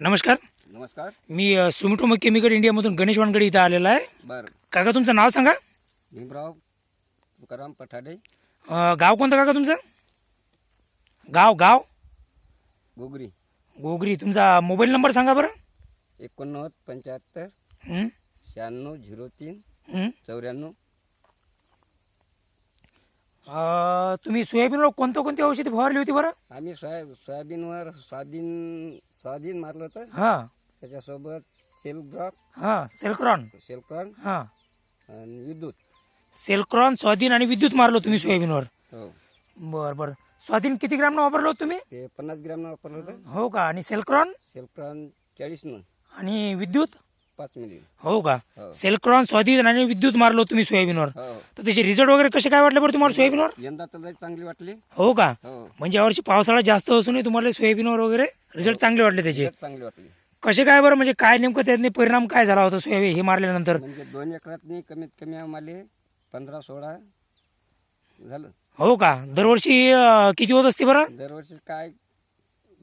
नमस्कार. नमस्कार. मी अ, सुमिटोमो केमिकल इंडियामधून गणेश वानगडे इथं आलेला आहे. बर. काका तुमचं नाव सांगा. भीमराव तुकाराम पठाडे. अ, गाव कोणतं काका तुमचं? गाव गाव? गोगरी गोगरी तुमचा मोबाईल नंबर सांगा बरं. एकोणनव्वद पंच्याहत्तर हं? शहाण्णव झिरो तीन हं? चौऱ्याण्णव अ, तुम्ही सोयाबीनवर कोणतं कोणती औषधी फवारली होती बरं? आम्ही सोया सोयाबीनवर स्वाधीन स्वाधीन मारलं होतं. हां. त्याच्यासोबत ड्रॉप हां सेल्क्रॉन. सेल्फक्रॉन हां. आणि विद्युत. सेल्क्रॉन स्वाधीन आणि विद्युत मारलो तुम्ही सोयाबीनवर हो. बरं बरं. स्वाधीन किती ग्रॅमनं वापरलो होतं तुम्ही? ते पन्नास ग्रॅमनं वापरलं होतं. हो का? आणि सेल्क्रॉन? सेल्फक्रॉन चाळीसनं. आणि विद्युत? पाच हो का? हो. सेल्क्रॉन स्वाधीन आणि विद्युत मारलो तुम्ही सोयाबीनवर. हो. तर त्याचे रिझल्ट वगैरे कसे काय वाटले बरं तुम्हाला सोयाबीनवर? यंदा तर लई चांगली वाटली. हो का? हो. म्हणजे यावर्षी पावसाळा जास्त असूनही तुम्हाला सोयाबीनवर वगैरे रिझल्ट चांगले वाटले त्याचे. लई चांगली वाटली. कसे काय बरं? म्हणजे काय नेमकं त्यातनी परिणाम काय झाला होता सोयाबीन हे मारल्यानंतर? म्हणजे दोन एकरातनी कमीत कमी आम्हाला पंधरा सोळा झालं. हो का? दरवर्षी अं, किती होत असते बरं? दरवर्षी काय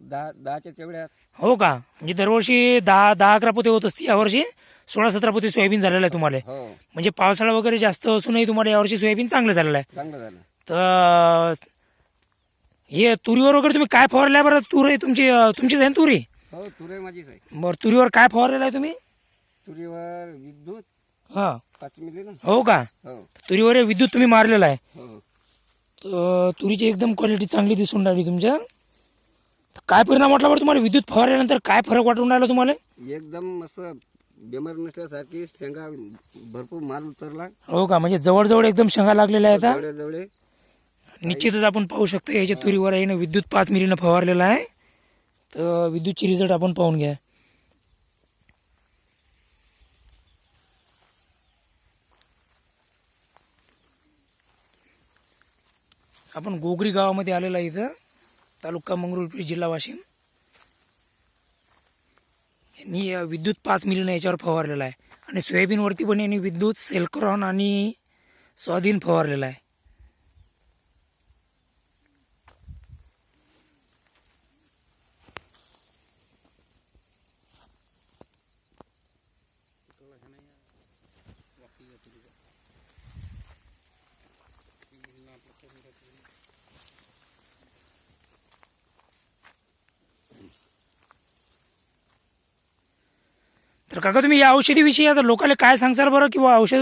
दहा दहाच्या तेवढ्यात. हो का? म्हणजे दरवर्षी दहा दहा अकरा पोते होत असते यावर्षी. सोळा सतरा पोते सोयाबीन झालेलं आहे तुम्हाला. हो. म्हणजे पावसाळा वगैरे जास्त असूनही तुम्हाला यावर्षी सोयाबीन चांगलं झालेलं आहे. चांगलं झालं. तर हे तुरीवर वगैरे तुम्ही काय फवारल्या बरं? तूर आहे तुमची तुमचीच आहे ना तुरी? हो तुरे माझीच आहे. बरं तुरीवर काय फवारलेलं आहे तुम्ही? तुरीवर विद्युत हां. पाच मिली ना? हो का? हो. तुरीवर हे विद्युत तुम्ही मारलेला आहे. हो. तर तुरीची एकदम क्वालिटी चांगली दिसून राहिली तुमच्या. काय परिणाम वाटला बरं तुम्हाला? विद्युत फवारल्यानंतर काय फरक वाटून राहिला तुम्हाला? एकदम असं बेमार नसल्यासारखी शेंगा भरपूर माल उतरला. हो का? म्हणजे जवळजवळ एकदम शेंगा लागलेल्या आहेत हा? जवळ निश्चितच आपण पाहू शकतो याच्या तुरीवर आहे ना विद्युत पाच मिलीनं फवारलेला आहे. तर विद्युतची रिझल्ट आपण पाहून घ्या. आपण गोगरी गावामध्ये आलेला आहे इथं. तालुका मंगरुळपीर जिल्हा वाशिम. यांनी विद्युत पाच मिलीनं याच्यावर फवारलेला आहे. आणि सोयाबीनवरती पण यांनी विद्युत सेल्क्रॉन आणि स्वाधीन फवारलेला आहे. तर काका तुम्ही या औषधीविषयी आता लोकांना काय सांगसाल बरं किंवा औषध